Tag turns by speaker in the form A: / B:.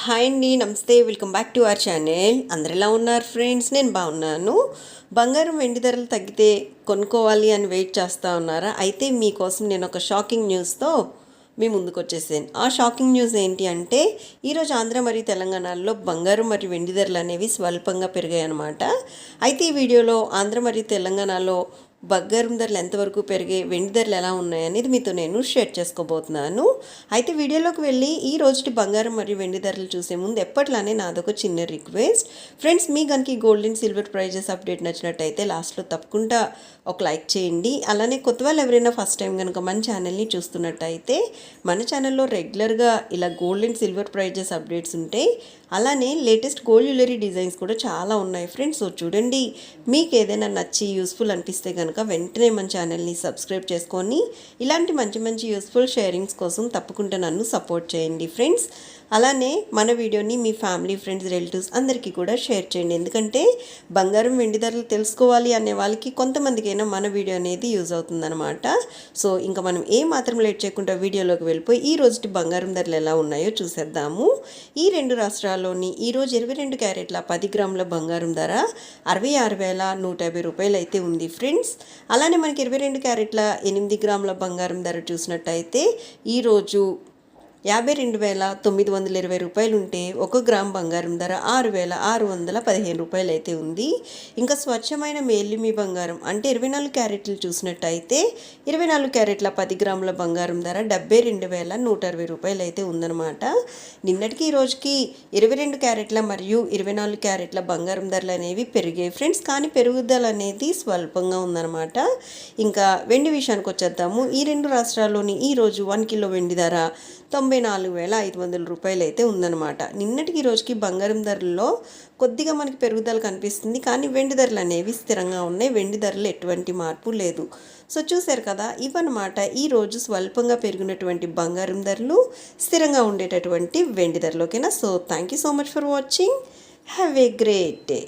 A: Hi అండి నమస్తే. Welcome back to our channel అందరు ఎలా ఉన్నారు ఫ్రెండ్స్ నేను బాగున్నాను. బంగారం వెండి ధరలు తగ్గితే కొనుక్కోవాలి అని వెయిట్ చేస్తూ ఉన్నారా? అయితే మీకోసం నేను ఒక షాకింగ్ న్యూస్తో మీ ముందుకు వచ్చేసాను ఆ షాకింగ్ న్యూస్ ఏంటి అంటే ఈరోజు ఆంధ్ర మరియు తెలంగాణలో బంగారం మరియు వెండి ధరలు అనేవి స్వల్పంగా పెరిగాయి అనమాట అయితే ఈ వీడియోలో ఆంధ్ర మరియు తెలంగాణలో బంగారం ధరలు ఎంతవరకు పెరిగాయి వెండి ధరలు ఎలా ఉన్నాయనేది మీతో నేను షేర్ చేసుకోబోతున్నాను. అయితే వీడియోలోకి వెళ్ళి ఈ రోజుటి బంగారం మరియు వెండి ధరలు చూసే ముందు ఎప్పట్లానే నాదొక చిన్న రిక్వెస్ట్. ఫ్రెండ్స్ మీ కనుక gold and silver prizes update నచ్చినట్టయితే లాస్ట్లో తప్పకుండా ఒక లైక్ చేయండి. అలానే కొత్త వాళ్ళు ఎవరైనా ఫస్ట్ టైం కనుక మన ఛానల్ని చూస్తున్నట్టయితే మన ఛానల్లో రెగ్యులర్గా ఇలా gold and silver prizes updates ఉంటాయి. అలానే లేటెస్ట్ గోల్డ్ జ్యువెలరీ డిజైన్స్ కూడా చాలా ఉన్నాయి ఫ్రెండ్స్. సో చూడండి మీకు ఏదైనా నచ్చి యూస్ఫుల్ అనిపిస్తే కనుక వెంటనే మన ఛానల్ని సబ్స్క్రైబ్ చేసుకొని ఇలాంటి మంచి మంచి యూస్ఫుల్ షేరింగ్స్ కోసం తప్పకుండా నన్ను సపోర్ట్ చేయండి ఫ్రెండ్స్. అలానే మన వీడియోని మీ ఫ్యామిలీ ఫ్రెండ్స్ రిలేటివ్స్ అందరికీ కూడా షేర్ చేయండి. ఎందుకంటే బంగారం వెండి ధరలు తెలుసుకోవాలి అనే వాళ్ళకి కొంతమందికైనా మన వీడియో అనేది యూజ్ అవుతుందన్నమాట. సో ఇంకా మనం ఏ మాత్రం లేట్ చేయకుండా వీడియోలోకి వెళ్ళిపోయి ఈ రోజుటి బంగారం ధరలు ఎలా ఉన్నాయో చూసేద్దాము. ఈ రెండు రాష్ట్రాల్లోని ఈరోజు ఇరవై రెండు క్యారెట్ల పది గ్రాముల బంగారం ధర అరవై ఆరు వేల నూట యాభై రూపాయలు అయితే ఉంది ఫ్రెండ్స్. అలానే మనకి ఇరవై రెండు క్యారెట్ల ఎనిమిది గ్రాముల బంగారం ధర చూసినట్టయితే ఈరోజు యాభై రెండు వేల తొమ్మిది వందల ఇరవై రూపాయలు ఉంటే ఒక గ్రామ్ బంగారం ధర ఆరు వేల ఆరు వందల పదిహేను రూపాయలు అయితే ఉంది. ఇంకా స్వచ్ఛమైన మేలిమి బంగారం అంటే ఇరవై నాలుగు క్యారెట్లు చూసినట్టయితే ఇరవై నాలుగు క్యారెట్ల పది గ్రాముల బంగారం ధర డెబ్బై రెండు వేల నూట అరవై రూపాయలు అయితే ఉందన్నమాట. నిన్నటికి ఈ రోజుకి ఇరవై రెండు క్యారెట్ల మరియు ఇరవై నాలుగు క్యారెట్ల బంగారం ధరలు అనేవి పెరిగాయి ఫ్రెండ్స్ కానీ పెరుగుదల అనేది స్వల్పంగా ఉందన్నమాట. ఇంకా వెండి విషయానికి వచ్చేద్దాము ఈ రెండు రాష్ట్రాల్లోని ఈ రోజు వన్ కిలో వెండి ధర తొంభై నాలుగు వేల ఐదు వందల రూపాయలు అయితే ఉందన్నమాట. నిన్నటికి ఈ రోజుకి బంగారం ధరల్లో కొద్దిగా మనకి పెరుగుదల కనిపిస్తుంది. కానీ వెండి ధరలు అనేవి స్థిరంగా ఉన్నాయి. వెండి ధరలు ఎటువంటి మార్పు లేదు. సో చూశారు కదా ఇవన్నమాట. ఈరోజు స్వల్పంగా పెరిగినటువంటి బంగారం ధరలు స్థిరంగా ఉండేటటువంటి వెండి ధరలోకేనా? So thank you so much for watching have a great day